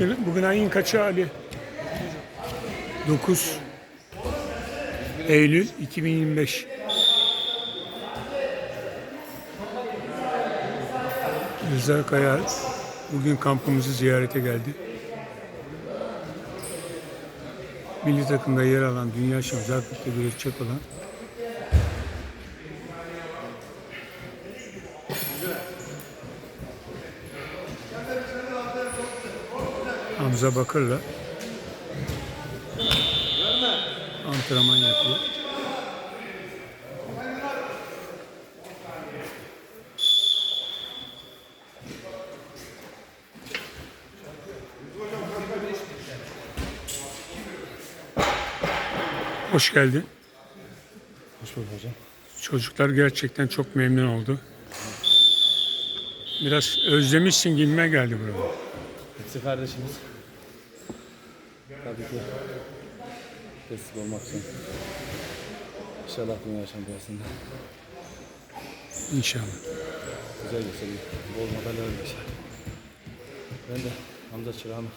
Bugün ayın kaçı Ali? 9 Eylül 2025. Rıza Kaya bugün kampımızı ziyarete geldi. Milli takımda yer alan, dünya şampiyonu görecek olan Hamza Bakır'la antrenman yapıyor. Hoş geldin. Hoş bulduk hocam. Çocuklar gerçekten çok memnun oldu. Biraz özlemişsin gibime geldi buraya. Hepsi kardeşimiz. Tabii ki destek olmak için. İnşallah dünya şampiyonasında İnşallah. güzel gösteriyor. Bol madalyalar geçer. Ben de Hamza Çırağan'a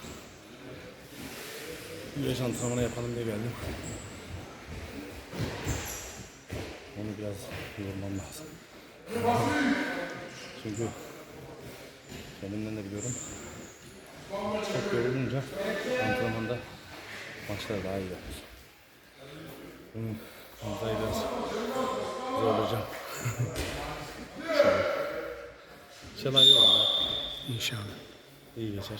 güreş antrenmanı yapalım diye geldim. Onu biraz yormam lazım. Çünkü kendimden de biliyorum. Çok yorulunca antrenmanda maçlar daha iyi yapıyor. Bunu Hamza'yı biraz zorlayacağım. İnşallah. İnşallah iyi olur. İnşallah. İyi geçer.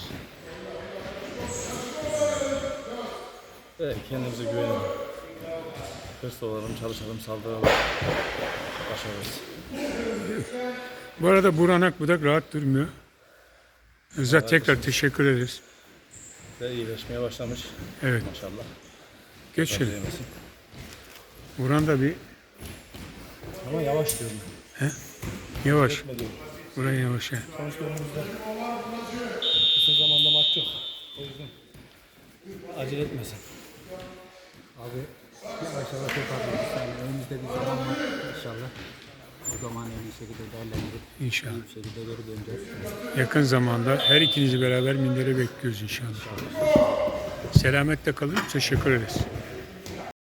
Evet, kendimize güvenelim. Hırslı olalım, çalışalım, saldıralım. Başarırız. Bu arada Burhan Akbudak rahat durmuyor. Rıza tekrar teşekkür ederiz. Ve iyileşmeye başlamış. Evet. Maşallah. Geçelim. Burhan da bir Ama yavaş diyorum. yavaş. Etme diyorum. Buraya yavaş. ya. Sonuçta önümüzde kısa zamanda maç yok. O yüzden acele etmesin. Abi yavaş yavaş yaparız. Yani önümüzde bir zaman var inşallah. O zaman en iyi şekilde değerlendirip İnşallah. iyi bir şekilde geri döneceğiz. Yakın zamanda her ikinizi beraber mindere bekliyoruz inşallah. Selametle kalın. Teşekkür ederiz.